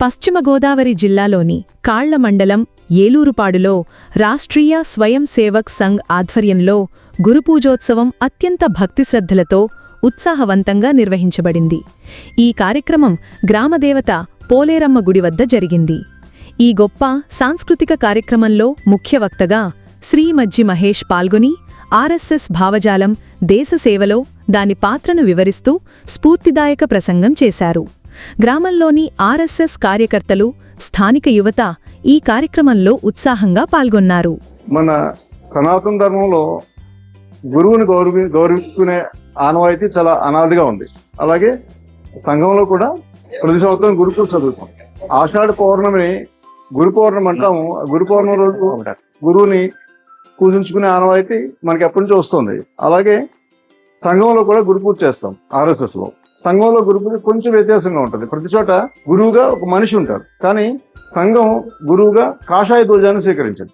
పశ్చిమ గోదావరి జిల్లాలోని కాళ్ళ మండలం ఏలూరుపాడులో రాష్ట్రీయ స్వయం సేవక్ సంఘ్ ఆధ్వర్యంలో గురుపూజోత్సవం అత్యంత భక్తిశ్రద్ధలతో ఉత్సాహవంతంగా నిర్వహించబడింది. ఈ కార్యక్రమం గ్రామదేవత పోలేరమ్మ గుడి వద్ద జరిగింది. ఈ గొప్ప సాంస్కృతిక కార్యక్రమంలో ముఖ్యవక్తగా శ్రీ మజ్జి మహేష్ పాల్గొని ఆర్ఎస్ఎస్ భావజాలం దేశ సేవలో దాని పాత్రను వివరిస్తూ స్ఫూర్తిదాయక ప్రసంగం చేశారు. గ్రామంలోని ఆర్ఎస్ఎస్ కార్యకర్తలు స్థానిక యువత ఈ కార్యక్రమంలో ఉత్సాహంగా పాల్గొన్నారు. మన సనాతన ధర్మంలో గురువుని గౌరవి గౌరవించుకునే ఆనవాయితీ చాలా అనాదిగా ఉంది. అలాగే సంఘంలో కూడా ప్రతి సంవత్సరం గురుకులు చదువుతాం. ఆషాఢ పౌర్ణమిని గురు పౌర్ణమి అంటాము. గురు పౌర్ణమి రోజు గురువుని పూజించుకునే ఆనవాయితీ మనకి ఎప్పటి నుంచి వస్తుంది. అలాగే సంఘంలో కూడా గురు పూజ చేస్తాం ఆర్ఎస్ఎస్లో. సంఘంలో గురు పూజ కొంచెం వ్యత్యాసంగా ఉంటుంది. ప్రతి చోట గురువుగా ఒక మనిషి ఉంటారు కానీ సంఘం గురువుగా కాషాయ ధ్వజాన్ని స్వీకరించింది.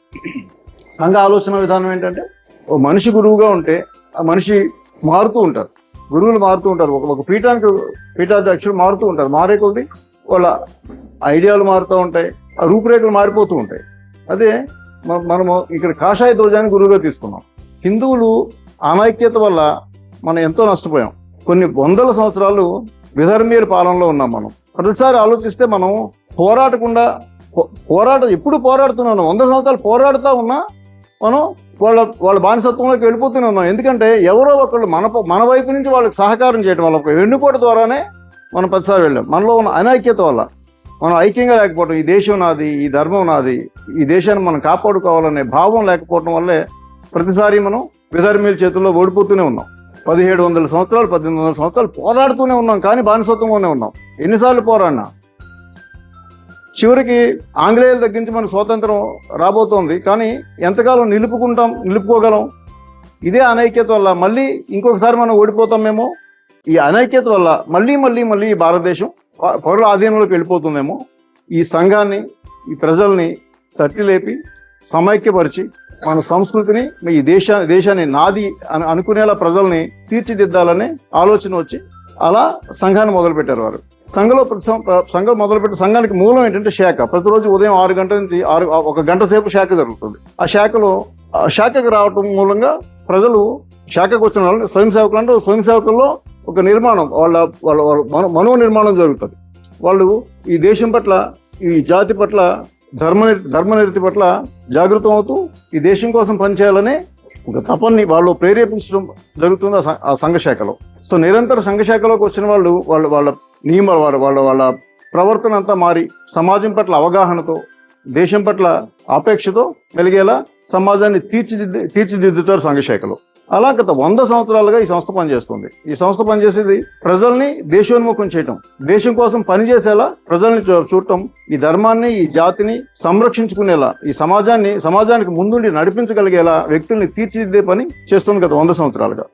సంఘ ఆలోచన విధానం ఏంటంటే ఓ మనిషి గురువుగా ఉంటే ఆ మనిషి మారుతూ ఉంటారు. గురువులు మారుతూ ఉంటారు. ఒక ఒక పీఠానికి పీఠాధ్యక్షులు మారుతూ ఉంటారు. మారే కొద్ది వాళ్ళ ఐడియాలు మారుతూ ఉంటాయి. ఆ రూపురేఖలు మారిపోతూ ఉంటాయి. అదే మనము ఇక్కడ కాషాయ ధ్వజాన్ని గురువుగా తీసుకున్నాం. హిందువులు అమైక్యత వల్ల మనం ఎంతో నష్టపోయాం. కొన్ని వందల సంవత్సరాలు విధర్మీయుల పాలనలో ఉన్నాం మనం. ప్రతిసారి ఆలోచిస్తే మనం పోరాడకుండా పోరాట ఎప్పుడు పోరాడుతున్నాను వంద సంవత్సరాలు పోరాడుతూ ఉన్నా మనం వాళ్ళ వాళ్ళ బానిసత్వంలోకి వెళ్ళిపోతూనే ఉన్నాం. ఎందుకంటే ఎవరో ఒకళ్ళు మన మన వైపు నుంచి వాళ్ళకి సహకారం చేయడం వల్ల ఒక వెన్నుపోటు ద్వారానే మనం ప్రతిసారి వెళ్ళాం. మనలో ఉన్న అనైక్యత వల్ల మనం ఐక్యంగా లేకపోవడం ఈ దేశం నాది ఈ ధర్మం నాది ఈ దేశాన్ని మనం కాపాడుకోవాలనే భావం లేకపోవడం వల్లే ప్రతిసారి మనం విధర్మీల చేతుల్లో ఓడిపోతూనే ఉన్నాం. పదిహేడు వందల సంవత్సరాలు పద్దెనిమిది వందల సంవత్సరాలు పోరాడుతూనే ఉన్నాం కానీ బానిసత్వంలోనే ఉన్నాం. ఎన్నిసార్లు పోరాడినా? చివరికి ఆంగ్లేయుల దగ్గర నుంచి మనకు స్వాతంత్రం రాబోతోంది కానీ ఎంతకాలం నిలుపుకుంటాం నిలుపుకోగలం? ఇదే అనైక్యత వల్ల మళ్ళీ ఇంకొకసారి మనం ఓడిపోతామేమో ఈ అనైక్యత వల్ల మళ్ళీ మళ్ళీ మళ్ళీ ఈ భారతదేశం పౌరుల ఆధీనంలోకి వెళ్ళిపోతుందేమో? ఈ సంఘాన్ని ఈ ప్రజల్ని తట్టి లేపి సమైక్యపరిచి మన సంస్కృతిని ఈ దేశ దేశాన్ని నాది అని అనుకునేలా ప్రజల్ని తీర్చిదిద్దాలనే ఆలోచన వచ్చి అలా సంఘాన్ని మొదలుపెట్టారు వారు. సంఘంలో సంఘం మొదలుపెట్టిన సంఘానికి మూలం ఏంటంటే శాఖ. ప్రతిరోజు ఉదయం ఆరు గంటల నుంచి ఆరు ఒక గంట సేపు శాఖ జరుగుతుంది. ఆ శాఖలో ఆ శాఖకు రావటం మూలంగా ప్రజలు శాఖకు వచ్చిన వాళ్ళు స్వయం సేవకులు అంటే స్వయం సేవకుల్లో ఒక నిర్మాణం వాళ్ళ వాళ్ళ వాళ్ళ మనో మనో నిర్మాణం జరుగుతుంది. వాళ్ళు ఈ దేశం పట్ల ఈ జాతి పట్ల ధర్మ ధర్మనిరతి పట్ల జాగృతం అవుతూ ఈ దేశం కోసం పనిచేయాలనే ఒక తపన్ని వాళ్ళు ప్రేరేపించడం జరుగుతుంది ఆ సంఘశాఖలో ఆ సో నిరంతర సంఘశాఖలోకి వచ్చిన వాళ్ళు వాళ్ళ వాళ్ళ నియమాలు వాళ్ళ వాళ్ళ వాళ్ళ ప్రవర్తన అంతా మారి సమాజం పట్ల అవగాహనతో దేశం పట్ల ఆపేక్షతో మెలిగేలా సమాజాన్ని తీర్చిదిద్ది తీర్చిదిద్దుతారు సంఘశాఖలో అలా గత వంద సంవత్సరాలుగా ఈ సంస్థ పనిచేస్తుంది. ఈ సంస్థ పనిచేసేది ప్రజల్ని దేశోన్ముఖం చేయటం దేశం కోసం పనిచేసేలా ప్రజల్ని చూడటం ఈ ధర్మాన్ని ఈ జాతిని సంరక్షించుకునేలా ఈ సమాజాన్ని సమాజానికి ముందుండి నడిపించగలిగేలా వ్యక్తుల్ని తీర్చిదిద్దే పని చేస్తుంది గత వంద సంవత్సరాలుగా.